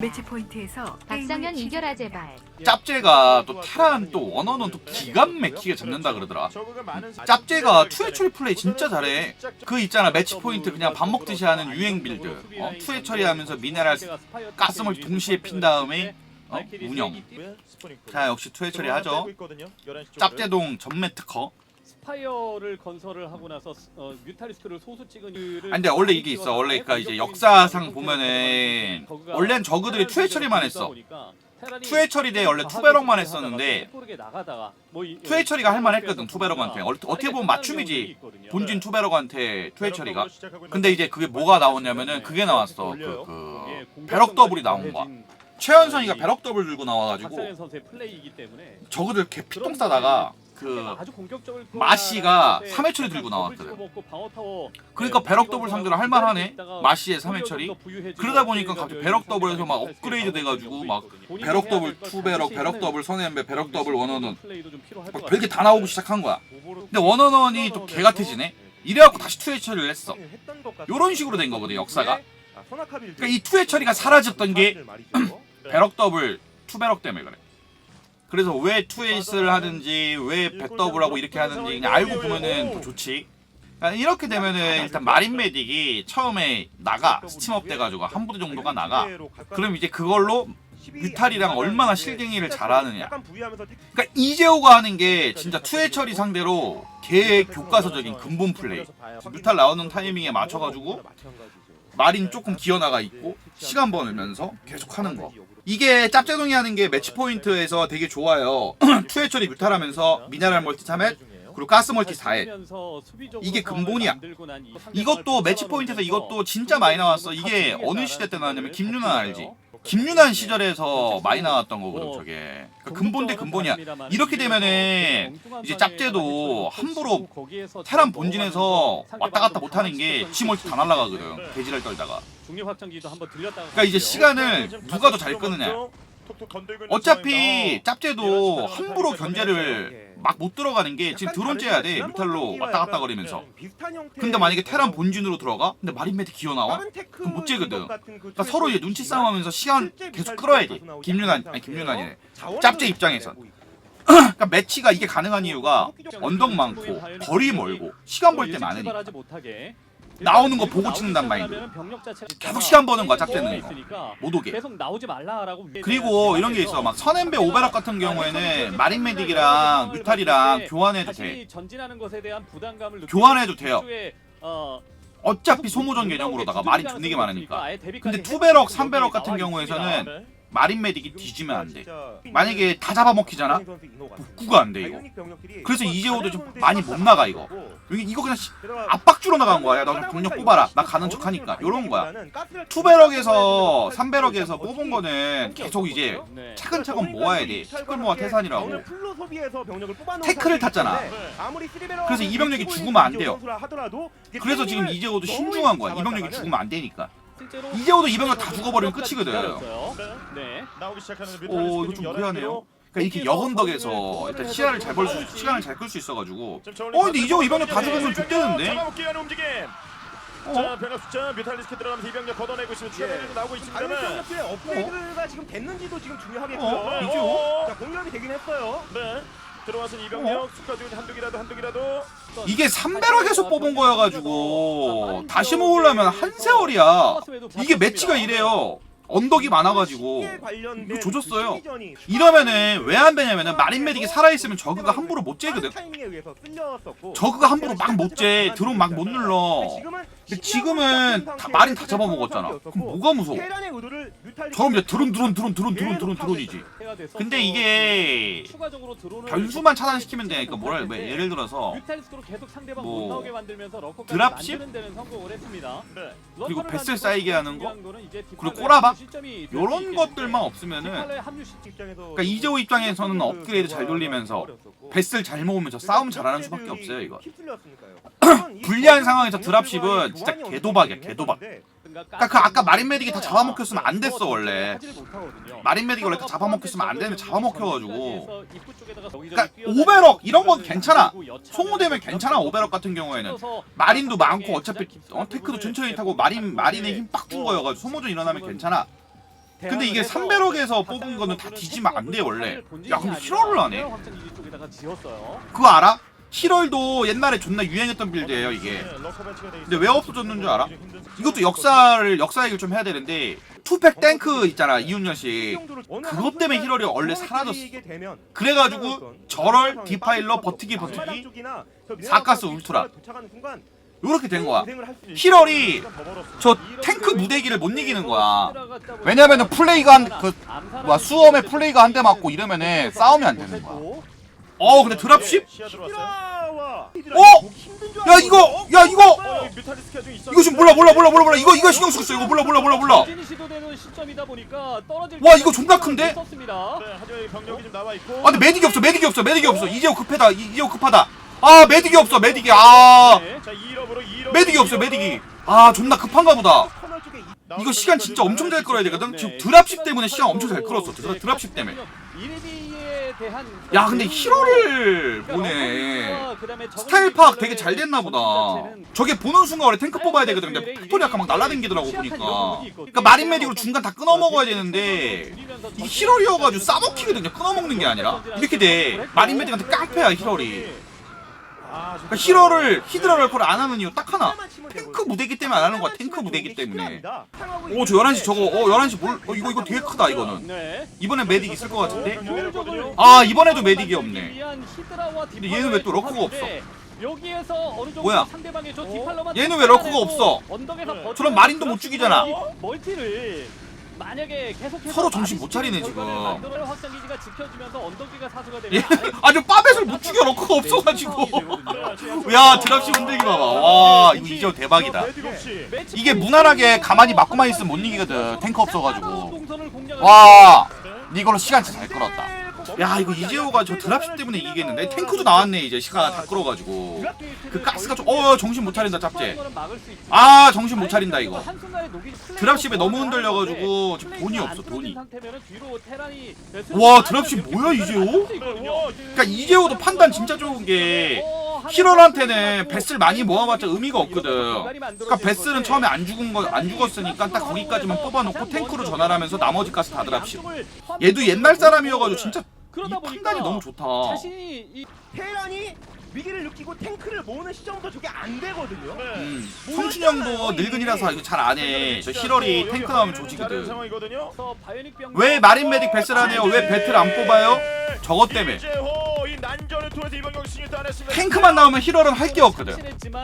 매치 포인트에서 박상현 이겨라. 제발. 짭제가 또 테란 또 원어는 또 기가 막히게 잡는다 그러더라. 짭제가 투회 처리 플레이 진짜 잘해. 그 있잖아 매치 포인트 그냥 밥 먹듯이 하는 유행 빌드. 어, 투회 처리하면서 미네랄 가스물 동시에 핀 다음에 어? 운영. 자 역시 투회 처리하죠. 짭제동 전매 특허. 스파이어를 건설을 하고 나서 어, 뮤탈리스크를 소수 찍은 이유를 아, 근데 원래 이게 있어. 원래 그러니까 이제 역사상 보면은 원래는 저그들이 투회 처리만 했어. 투회 처리 대 원래 투배럭만 했었는데 투회 처리가 할만했거든 투배럭한테. 얼- 어떻게 보면 맞춤이지. 본진 투배럭한테 투회 처리가. 근데 이제 그게 뭐가 나오냐면은 그게 나왔어. 그, 그 배럭 더블이 나온 거야. 최현선이가 배럭 더블 들고 나와가지고 박상현 선수의 플레이이기 때문에 저그들 개 피똥 싸다가 그 마시가 때 3회 처리 들고 약간 나왔거든. 그러니까 네, 배럭 더블 상대로 할만하네. 마시의 3회 처리. 좀더 부유해지고 그러다 보니까 갑자기 배럭 더블에서 막 업그레이드 돼가지고 막 배럭 더블, 투 배럭, 배럭 더블, 선앤배, 배럭 더블, 필요할 막것 별게. 다 나오기 시작한 거야. 근데 원어원이 또 개같아지네. 이래갖고 다시 투회 처리를 했어. 요런 식으로 된 거거든 역사가. 그러니까 이 투회 처리가 사라졌던 게 배럭 더블, 투 배럭 때문에 그래. 그래서 왜 투에이스를 하든지 왜 백더블하고 이렇게 하든지 그냥 알고 보면은 더 좋지. 그러니까 이렇게 되면은 일단 마린 메딕이 처음에 나가 스팀업 돼가지고 한 부대 정도가 나가. 그럼 이제 그걸로 뮤탈이랑 얼마나 실갱이를 잘하느냐. 그러니까 이재호가 하는 게 진짜 처리 상대로 개 교과서적인 근본 플레이. 뮤탈 나오는 타이밍에 맞춰가지고 마린 조금 기어나가 있고 시간 벌면서 계속 하는 거. 이게 짭재동이 하는 게 매치 포인트에서 되게 좋아요. 투회 처리 뮤탈하면서 미네랄 멀티 3회 그리고 가스 멀티 4회. 이게 근본이야. 이것도 매치 포인트에서 이것도 진짜 많이 나왔어. 이게 어느 시대 때 나왔냐면 김윤환 알지? 김윤환 시절에서 많이 나왔던 거거든 저게. 그러니까 근본 대 근본이야. 이렇게 되면은 이제 짭제도 함부로 테란 본진에서 왔다 갔다 못하는 게 지멀티 다 날라가거든. 돼지를 떨다가. 중립 확장기도 한번 들렸다가 그러니까 이제 시간을 누가 더 잘 끄느냐. 어차피 짭제도 함부로 견제를 막 못 들어가는 게 지금 드론 째야 돼. 뮤탈로 왔다 갔다 거리면서. 근데 만약에 테란 본진으로 들어가? 근데 마린메트 기어 나와? 그럼 못 째거든. 그러니까 서로 이제 눈치 싸움하면서 시간 계속 끌어야 돼. 김윤환 아니 김윤환이네. 짭제 입장에선. 그러니까 매치가 이게 가능한 이유가 언덕 많고 거리 멀고 시간 벌 때 많으니까. 나오는 거 보고 찍는단 마인드. 계속 시간 버는 거야, 짭제는 이거. 못 오게. 계속 나오지 말라라고 그리고 이런 게 있어. 막 선앤배 오베락 같은 경우에는 마린 메딕이랑 뮤탈이랑 교환해도 돼. 전진하는 것에 대한 부담감을 느끼고 교환해도 돼요. 어, 어차피 소모전 개념으로다가 마린 존내게 많으니까. 근데 여기 삼배럭 같은 경우에서는 있습니다. 마린 메딕이 뒤지면 안 돼. 만약에 다 잡아먹히잖아? 복구가 안 돼 이거. 그래서 이재호도 좀 많이 못 나가 이거. 여기 이거 그냥 시- 압박 주러 나간 거야. 야, 너좀 병력 뽑아라. 나 가는 척 하니까. 요런 거야. 투배럭에서 삼배럭에서 뽑은 거는 계속 이제 네. 차근차근 모아야 돼. 태클 모아 태산이라고. 태클을 탔잖아. 그래서 그래서 이 병력이 죽으면 안 돼요. 그래서 지금 이재호도 신중한 거야. 이 병력이 죽으면 안 되니까. 실제로 이재호도 이 병력 다 죽어버리면 끝이거든. 기다렸어요. 네. 나오기 시작하는 오 이거 좀 무리하네요. 그러니까 이렇게 역언덕에서 일단 시야를 잘벌 수, 시간을 잘 끌 수 있어가지고. 어 근데 이재호 이 병력 다 죽으면 좋대는데. 어? 자 변화 숫자 뮤탈리스크 들어가면서 이병력 걷어내고 있으면 추가 예. 병력 나오고 있습니다만. 방위병력들의 업그레이드가 지금 됐는지도 지금 중요하겠고요. 어? 이재호? 자 공격이 되긴 했어요. 네. 들어와서 이병력 숙가지고 한두기라도 한두기라도 이게 3배럭에서 뽑은 거여가지고 다시 모으려면 한 세월이야. 이게 매치가 이래요. 언덕이 많아가지고 이거 조졌어요. 이러면은 왜 안 되냐면은 마린 메딕이 살아있으면 저그가 함부로 못 째거든. 저그가 함부로 막 못 째. 드론 막 못 눌러. 근데 지금은 다 마린 다 잡아먹었잖아. 그럼 뭐가 무서워? 테란의 의도를 뮤탈리스크 저럼 이제 드론 드론 드론 드론 드론 드론 드론이지. 근데 이게 추가적으로 드론을 변수만 차단시키면 되니까 뭐라 뭐 예를 들어서 뮤탈리스크로 계속 상대방 뭐 못 나오게 만들면서 러커까지 드랍십? 만드는 데는 성공을 했습니다. 네. 그리고 러커를 만들고 쌓이게 하는 거? 그리고 꼬라박? 요런 것들만 없으면은 그러니까 이재호 입장에서는 업그레이드 잘 돌리면서 뱃을 잘 모으면 서 싸움 잘하는 수밖에 없어요 이거. 불리한 상황에서 드랍십은 진짜 개도박이야, 개도박. 그러니까 그 아까 마린 메딕이 다 잡아먹혔으면 안 됐어 원래. 마린 메딕이 원래 다 잡아먹혔으면 안 되는데 잡아먹혀가지고. 그러니까 오베럭 이런 건 괜찮아. 소모되면 괜찮아 오베럭 같은 경우에는. 마린도 많고 어차피 어, 테크도 천천히 타고 마린 마린에 힘 빡 준 거여가지고 소모전 일어나면 괜찮아. 근데 이게 삼배럭에서 뽑은 거는 다 뒤지면 안 돼 원래 야 근데 힐러를 하네. 그거 알아? 힐얼도 옛날에 존나 유행했던 빌드예요 이게. 근데 왜 없어졌는 줄 알아? 이것도 역사를 역사 얘기를 좀 해야 되는데 투팩 탱크 있잖아 이윤열 씨. 그것 때문에 힐얼이 원래 사라졌어. 그래가지고 절얼 디파일러 버티기 버티기 사가스 울트라. 요렇게 된 거야. 힐얼이 저 탱크 무대기를 못 이기는 거야. 왜냐면은 플레이가 한그 수험에 플레이가 한 대 맞고 이러면은 싸움이 안 되는 거야. 어 근데 드랍십? 어? 야 이거 야 이거! 이거 지금 몰라 몰라 몰라 몰라 몰라. 이거 이거 신경 쓰고 있어. 이거 몰라 몰라 몰라 몰라. 와, 때 이거 존나 큰데? 있고. 아 근데 메딕이 없어 메딕이 없어 메딕이 없어. 이제호 급하다 이- 이제호 급하다. 아 메딕이 없어 메딕이. 아. 네. 자 2럽으로 2럽. 메딕이 없어 메딕이. 아 존나 급한가 보다. 이거 시간 진짜 엄청 잘 끌어야 되거든? 지금 드랍십 때문에 시간 엄청 잘 끌었어. 드랍- 드랍십 때문에 야 근데 힐러를 그러니까 보네. 스타일 파악 되게 잘 됐나 보다. 저게 보는 순간 원래 탱크 뽑아야 되거든. 근데 팩토리 아까 막 날라댕기더라고 보니까. 그러니까 마린 메딕으로 중간 다 끊어 먹어야 되는데 이게 힐러리여가지고 싸먹히거든요. 끊어먹는 게 아니라. 이렇게 돼. 마린 메딕한테 깡패야 힐러리 그러니까 힐러를 히드라럴커를 안 하는 이유 딱 하나 탱크 무대기 때문에 안 하는 거야 탱크 무대기 때문에 오 저 11시 저거 어 11시 뭘 어, 이거 이거 되게 크다 이거는 네. 이번엔 메딕 있을 것 같은데 아, 이번에도 메딕이 없네. 근데 얘는 왜또 디팔러의 러커가 없어? 여기에서 어느 정도 뭐야? 상대방의 저 디팔러만 얘는 왜 러커가 없어? 언덕에서 저런 마린도 못 죽이잖아. 이 멀티를 만약에 계속해서 서로 정신 못 차리네, 지금. 만들어야 확장 기지가 지켜지면서 언덕기가 사수가 되면 얘 아주 빠벳을 못 죽여. 러커가 없어가지고. 야 드랍시 흔들기 봐봐. 와 이거 이제 대박이다. 이게 무난하게 가만히 맞고만 있으면 못 이기거든. 탱크 없어가지고. 와 이걸로 시간 진짜 잘 끌었다. 야 이거 이재호가 저 드랍십 때문에 이기겠는데? 탱크도 나왔네 이제 시간 다 끌어가지고. 그 가스가 좀어 정신 못 차린다 짭제 아 정신 못 차린다 이거. 드랍십에 너무 흔들려가지고 지금 돈이 없어 돈이. 와 드랍십 뭐야 이재호? 그러니까 이재호도 판단 진짜 좋은 게 히럴한테는 베스를 많이 모아봤자 의미가 없거든. 그러니까 베스는 처음에 안 죽은 거 안 죽었으니까 딱 거기까지만 뽑아놓고 탱크로 전환을 하면서 나머지 가스 다 드랍십. 얘도 옛날 사람이어가지고 진짜 이 판단이 너무 좋다. 자신이 이 테란이 위기를 느끼고 탱크를 모으는 시점부터 저게 안 되거든요. 음, 성춘이 형도 늙은이라서 이거 잘 안 해. 저 히럴이 탱크 나오면 조지거든 상황이거든요. 서 바이오닉 병 왜 마린 메딕 베스를 하네요? 왜 배틀 안 뽑아요? 저것 때문에. 이재호 이 난전을 통해서 이번 경기 승리 따냈습니다. 탱크만 나오면 히럴은 할 게 없거든. 확실했지만